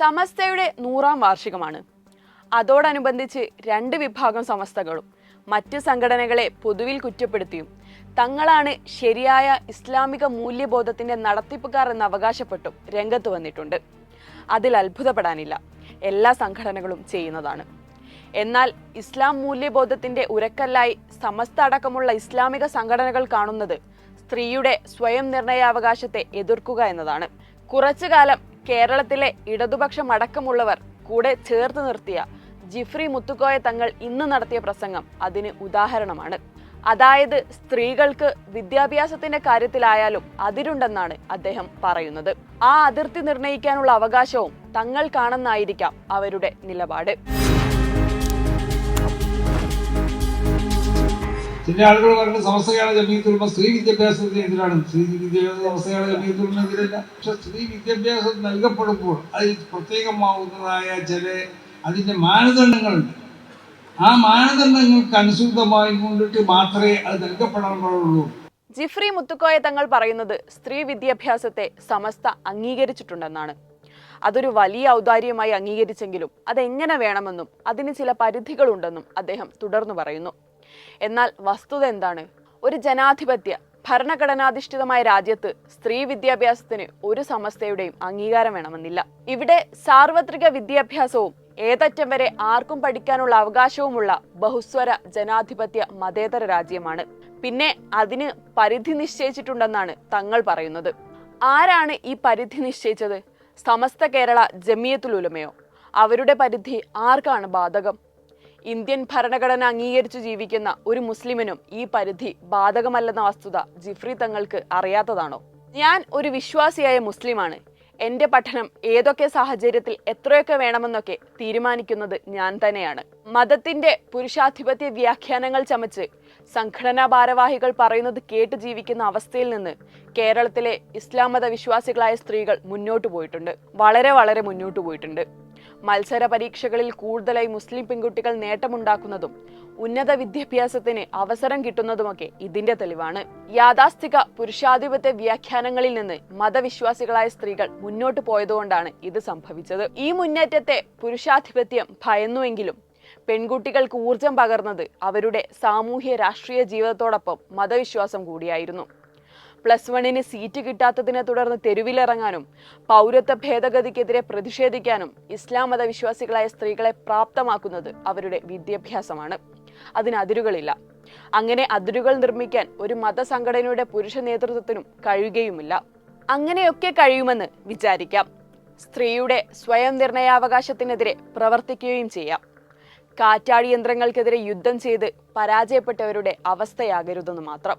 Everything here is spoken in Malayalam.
സമസ്തയുടെ നൂറാം വാർഷികമാണ്. അതോടനുബന്ധിച്ച് രണ്ട് വിഭാഗം സമസ്തകളും മറ്റ് സംഘടനകളെ പൊതുവിൽ കുറ്റപ്പെടുത്തിയും തങ്ങളാണ് ശരിയായ ഇസ്ലാമിക മൂല്യബോധത്തിന്റെ നടത്തിപ്പുകാർ എന്ന് അവകാശപ്പെട്ടും രംഗത്ത് വന്നിട്ടുണ്ട്. അതിൽ അത്ഭുതപ്പെടാനില്ല. എല്ലാ സംഘടനകളും ചെയ്യുന്നതാണ്. എന്നാൽ ഇസ്ലാം മൂല്യബോധത്തിന്റെ ഉരക്കല്ലായി സമസ്ത അടക്കമുള്ള ഇസ്ലാമിക സംഘടനകൾ കാണുന്നത് സ്ത്രീയുടെ സ്വയം നിർണയാവകാശത്തെ എതിർക്കുക എന്നതാണ്. കുറച്ചു കാലം കേരളത്തിലെ ഇടതുപക്ഷം അടക്കമുള്ളവർ കൂടെ ചേർത്ത് നിർത്തിയ ജിഫ്രി മുത്തുക്കോയ തങ്ങൾ ഇന്ന് നടത്തിയ പ്രസംഗം അതിന് ഉദാഹരണമാണ്. അതായത് സ്ത്രീകൾക്ക് വിദ്യാഭ്യാസത്തിന്റെ കാര്യത്തിലായാലും അതിരുണ്ടെന്നാണ് അദ്ദേഹം പറയുന്നത്. ആ അതിർത്തി നിർണയിക്കാനുള്ള അവകാശവും തങ്ങൾക്കാണെന്നായിരിക്കാം അവരുടെ നിലപാട്. ചില ആളുകൾ പറയുന്നത് സമസ്തയാണ് ജമീയത്തുൽമ സ്ത്രീ വിദ്യാഭ്യാസത്തിന് എതിരാണ്. സ്ത്രീ വിദ്യാഭ്യാസ സമസ്തയാണ് ജമീയത്തുൽമ എതിരല്ല. പക്ഷെ സ്ത്രീ വിദ്യാഭ്യാസം നൽകപ്പെടുമ്പോൾ അതിൽ പ്രത്യേകമാവുന്നതായ ചില അതിന്റെ മാനദണ്ഡങ്ങളുണ്ട് ആ മാനദണ്ഡങ്ങൾക്ക് അനുസൃതമായി കൊണ്ടിട്ട് മാത്രമേ അത് നൽകപ്പെടാനുള്ളൂ ജിഫ്രി മുത്തുക്കോയ തങ്ങൾ പറയുന്നത് സ്ത്രീ വിദ്യാഭ്യാസത്തെ സമസ്ത അംഗീകരിച്ചിട്ടുണ്ടെന്നാണ്. അതൊരു വലിയ ഔദാര്യമായി അംഗീകരിച്ചെങ്കിലും അതെങ്ങനെ വേണമെന്നും അതിന് ചില പരിധികളുണ്ടെന്നും അദ്ദേഹം തുടർന്നു പറയുന്നു. എന്നാൽ വസ്തുത എന്താണ്? ഒരു ജനാധിപത്യ ഭരണഘടനാധിഷ്ഠിതമായ രാജ്യത്ത് സ്ത്രീ വിദ്യാഭ്യാസത്തിന് ഒരു സമസ്തയുടെയും അംഗീകാരം വേണമെന്നില്ല. ഇവിടെ സാർവത്രിക വിദ്യാഭ്യാസവും ഏതറ്റം വരെ ആർക്കും പഠിക്കാനുള്ള അവകാശവുമുള്ള ബഹുസ്വര ജനാധിപത്യ മതേതര രാജ്യമാണ്. പിന്നെ അതിന് പരിധി നിശ്ചയിച്ചിട്ടുണ്ടെന്നാണ് തങ്ങൾ പറയുന്നത്. ആരാണ് ഈ പരിധി നിശ്ചയിച്ചത്? സമസ്ത കേരള ജമിയത്തുൽ ഉലമയോ? അവരുടെ പരിധി ആർക്കാണ് ബാധകം? ഇന്ത്യൻ ഭരണഘടന അംഗീകരിച്ചു ജീവിക്കുന്ന ഒരു മുസ്ലിമിനും ഈ പരിധി ബാധകമല്ലെന്ന വസ്തുത ജിഫ്രി തങ്ങൾക്ക് അറിയാത്തതാണോ? ഞാൻ ഒരു വിശ്വാസിയായ മുസ്ലിമാണ്. എന്റെ പഠനം ഏതൊക്കെ സാഹചര്യത്തിൽ എത്രയൊക്കെ വേണമെന്നൊക്കെ തീരുമാനിക്കുന്നത് ഞാൻ തന്നെയാണ്. മതത്തിന്റെ പുരുഷാധിപത്യ വ്യാഖ്യാനങ്ങൾ ചമച്ച് സംഘടനാ ഭാരവാഹികൾ പറയുന്നത് കേട്ട് ജീവിക്കുന്ന അവസ്ഥയിൽ നിന്ന് കേരളത്തിലെ ഇസ്ലാം മത വിശ്വാസികളായ സ്ത്രീകൾ മുന്നോട്ട് പോയിട്ടുണ്ട്. വളരെ വളരെ മുന്നോട്ട് പോയിട്ടുണ്ട്. മത്സര പരീക്ഷകളിൽ കൂടുതലായി മുസ്ലിം പെൺകുട്ടികൾ നേട്ടമുണ്ടാക്കുന്നതും ഉന്നത വിദ്യാഭ്യാസത്തിന് അവസരം കിട്ടുന്നതുമൊക്കെ ഇതിന്റെ തെളിവാണ്. യാഥാസ്ഥിക പുരുഷാധിപത്യ വ്യാഖ്യാനങ്ങളിൽ നിന്ന് മതവിശ്വാസികളായ സ്ത്രീകൾ മുന്നോട്ട് പോയതുകൊണ്ടാണ് ഇത് സംഭവിച്ചത്. ഈ മുന്നേറ്റത്തെ പുരുഷാധിപത്യം ഭയന്നുവെങ്കിലും പെൺകുട്ടികൾക്ക് ഊർജം പകർന്നത് അവരുടെ സാമൂഹ്യ രാഷ്ട്രീയ ജീവിതത്തോടൊപ്പം മതവിശ്വാസം കൂടിയായിരുന്നു. പ്ലസ് വണ്ണിന് സീറ്റ് കിട്ടാത്തതിനെ തുടർന്ന് തെരുവിലിറങ്ങാനും പൗരത്വ ഭേദഗതിക്കെതിരെ പ്രതിഷേധിക്കാനും ഇസ്ലാം മതവിശ്വാസികളായ സ്ത്രീകളെ പ്രാപ്തമാക്കുന്നത് അവരുടെ വിദ്യാഭ്യാസമാണ്. അതിന് അതിരുകളില്ല. അങ്ങനെ അതിരുകൾ നിർമ്മിക്കാൻ ഒരു മതസംഘടനയുടെ പുരുഷ നേതൃത്വത്തിനും കഴിയുകയുമില്ല. അങ്ങനെയൊക്കെ കഴിയുമെന്ന് വിചാരിക്കാം. സ്ത്രീയുടെ സ്വയം നിർണയാവകാശത്തിനെതിരെ പ്രവർത്തിക്കുകയും ചെയ്യാം. കാറ്റാടി യന്ത്രങ്ങൾക്കെതിരെ യുദ്ധം ചെയ്ത് പരാജയപ്പെട്ടവരുടെ അവസ്ഥയാകരുതെന്ന് മാത്രം.